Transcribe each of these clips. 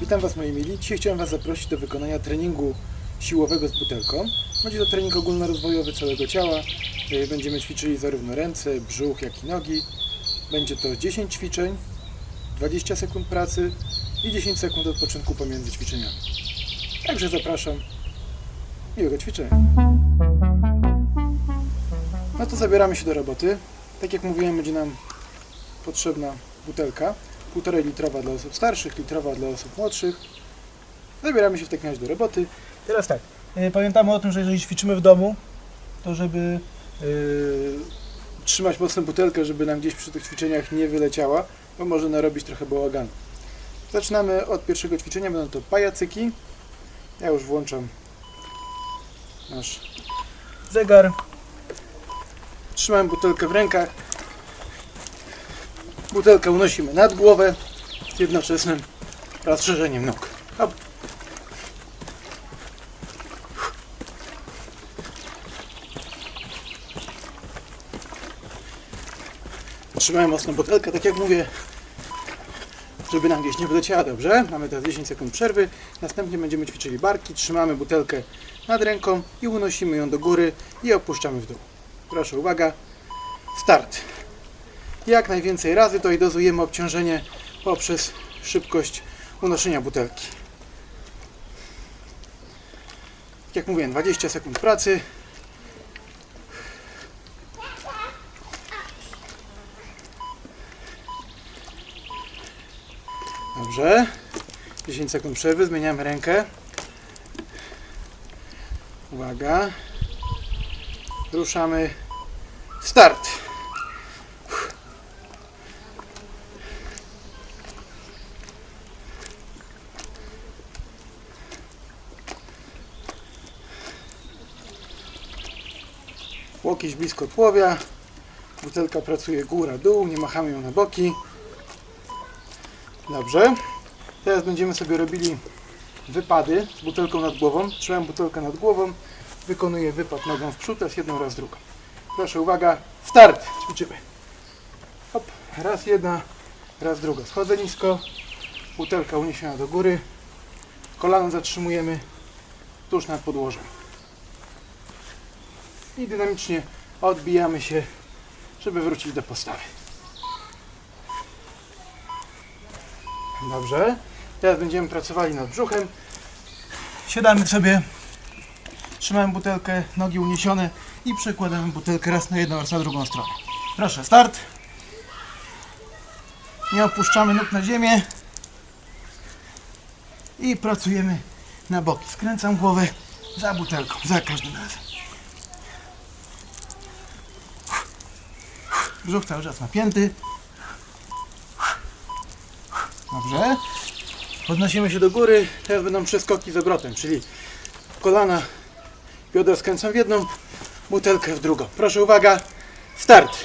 Witam Was moi mili. Dzisiaj chciałem Was zaprosić do wykonania treningu siłowego z butelką. Będzie to trening ogólnorozwojowy całego ciała. Yy, Będziemy ćwiczyli zarówno ręce, brzuch, jak i nogi. Będzie to 10 ćwiczeń, 20 sekund pracy i 10 sekund odpoczynku pomiędzy ćwiczeniami. Także zapraszam. Miłego ćwiczenia. No to zabieramy się do roboty. Tak jak mówiłem, będzie nam potrzebna butelka. 1,5 litrowa dla osób starszych, litrowa dla osób młodszych. Zabieramy się w takim razie do roboty. Teraz tak, e, pamiętamy o tym, że jeżeli ćwiczymy w domu, to żeby e, trzymać mocno butelkę, żeby nam gdzieś przy tych ćwiczeniach nie wyleciała, bo może narobić trochę bałaganu. Zaczynamy od pierwszego ćwiczenia, będą to pajacyki. Ja już włączam nasz zegar. Trzymam butelkę w rękach. Butelkę unosimy nad głowę z jednoczesnym rozszerzeniem nóg. Hop. Trzymałem mocno butelkę, tak jak mówię, żeby nam gdzieś nie wyleciała, dobrze? Mamy teraz 10 sekund przerwy. Następnie będziemy ćwiczyli barki. Trzymamy butelkę nad ręką i unosimy ją do góry i opuszczamy w dół. Proszę, uwaga. Start jak najwięcej razy, to i dozujemy obciążenie poprzez szybkość unoszenia butelki. Jak mówiłem, 20 sekund pracy. Dobrze. 10 sekund przerwy, zmieniamy rękę. Uwaga. Ruszamy. Start. Łokieć blisko tułowia. Butelka pracuje góra-dół, nie machamy ją na boki. Dobrze. Teraz będziemy sobie robili wypady z butelką nad głową. Trzymam butelkę nad głową. Wykonuję wypad nogą w przód, raz jedną, raz drugą. Proszę, uwaga, start! Ćwiczymy. Hop, raz jedna, raz druga. Schodzę nisko, butelka uniesiona do góry. Kolano zatrzymujemy tuż nad podłożem i dynamicznie odbijamy się, żeby wrócić do postawy. Dobrze. Teraz będziemy pracowali nad brzuchem. Siadamy sobie, trzymamy butelkę, nogi uniesione i przekładamy butelkę raz na jedną, raz na drugą stronę. Proszę, start. Nie opuszczamy nóg na ziemię i pracujemy na boki. Skręcam głowę za butelką, za każdym razem. Brzuch cały czas napięty. Dobrze. Podnosimy się do góry. Teraz będą przeskoki z obrotem, czyli kolana, biodra skręcam w jedną, butelkę w drugą. Proszę uwaga, start.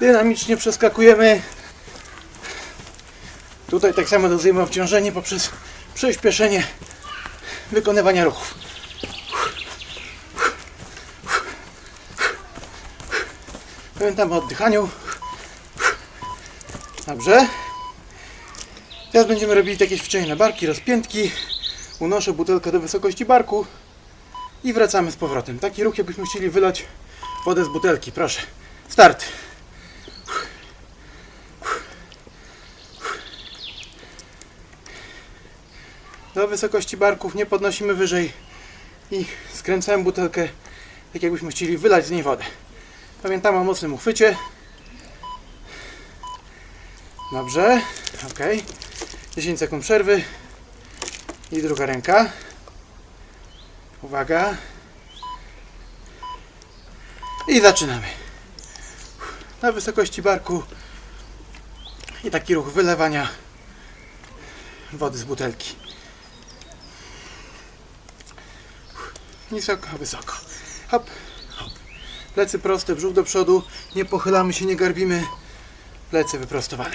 Dynamicznie przeskakujemy. Tutaj tak samo dozujemy obciążenie poprzez przyspieszenie wykonywania ruchów. Pamiętamy o oddychaniu. Dobrze. Teraz będziemy robili takie ćwiczenie na barki, rozpiętki. Unoszę butelkę do wysokości barku i wracamy z powrotem. Taki ruch, jakbyśmy chcieli wylać wodę z butelki. Proszę. Start. Do wysokości barków nie podnosimy wyżej i skręcałem butelkę, tak jakbyśmy chcieli wylać z niej wodę. Pamiętamy o mocnym uchwycie. Dobrze, ok. 10 sekund przerwy. I druga ręka. Uwaga. I zaczynamy. Na wysokości barku. I taki ruch wylewania wody z butelki. Nisoko, wysoko. Hop, Plecy proste, brzuch do przodu. Nie pochylamy się, nie garbimy. Plecy wyprostowane.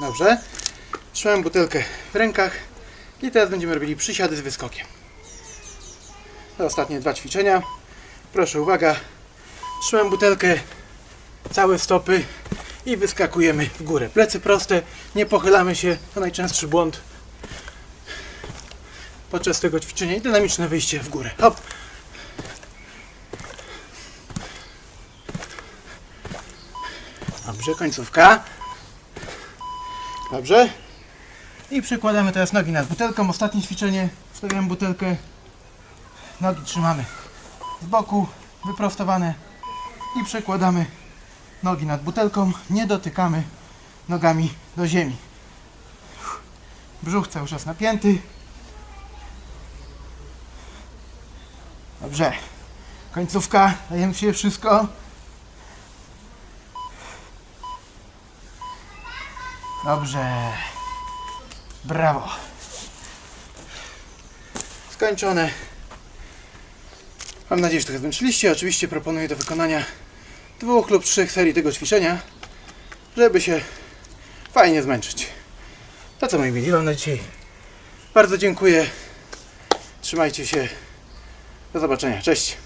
Dobrze. Trzymam butelkę w rękach. I teraz będziemy robili przysiady z wyskokiem. To ostatnie dwa ćwiczenia. Proszę, uwaga. Trzymam butelkę, całe stopy i wyskakujemy w górę. Plecy proste, nie pochylamy się, to najczęstszy błąd podczas tego ćwiczenia i dynamiczne wyjście w górę. Hop. Dobrze, końcówka. Dobrze. I przykładamy teraz nogi nad butelką. Ostatnie ćwiczenie. Wstawiamy butelkę. Nogi trzymamy z boku, wyprostowane. I przekładamy nogi nad butelką. Nie dotykamy nogami do ziemi. Brzuch cały czas napięty. Dobrze. Końcówka. Dajemy się wszystko. Dobrze. Brawo. Skończone. Mam nadzieję, że trochę zmęczyliście. Oczywiście proponuję do wykonania dwóch lub trzech serii tego ćwiczenia, żeby się fajnie zmęczyć. To co moi mili, wam na dzisiaj bardzo dziękuję. Trzymajcie się. Do zobaczenia. Cześć.